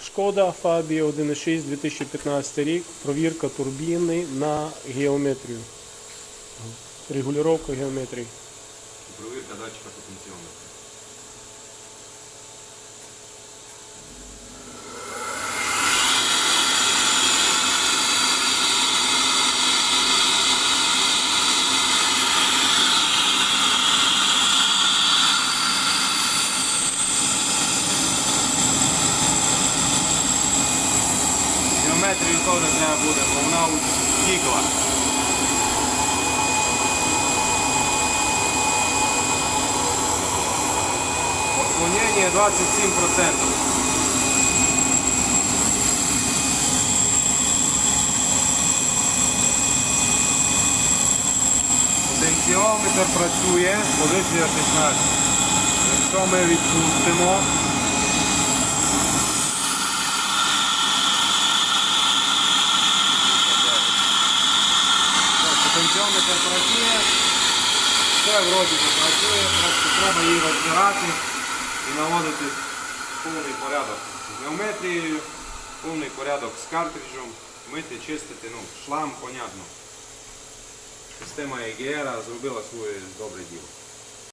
Шкода Фабія 1.6 2015 рік. Провірка турбіни на геометрію. Регулювання геометрії. Провірка датчика потенціометра. Геометрію теж треба буде, бо вона утікла. Отклонение 27%. Потенціометр працює, позиція 16. Якщо ми відпустимо, Потенціометр працює, все вроді працює, просто треба її розбирати і наводити повний порядок з геометрією, повний порядок з картриджем, мити, чистити, ну, шлам, понятно. Система EGR зробила своє добре діло.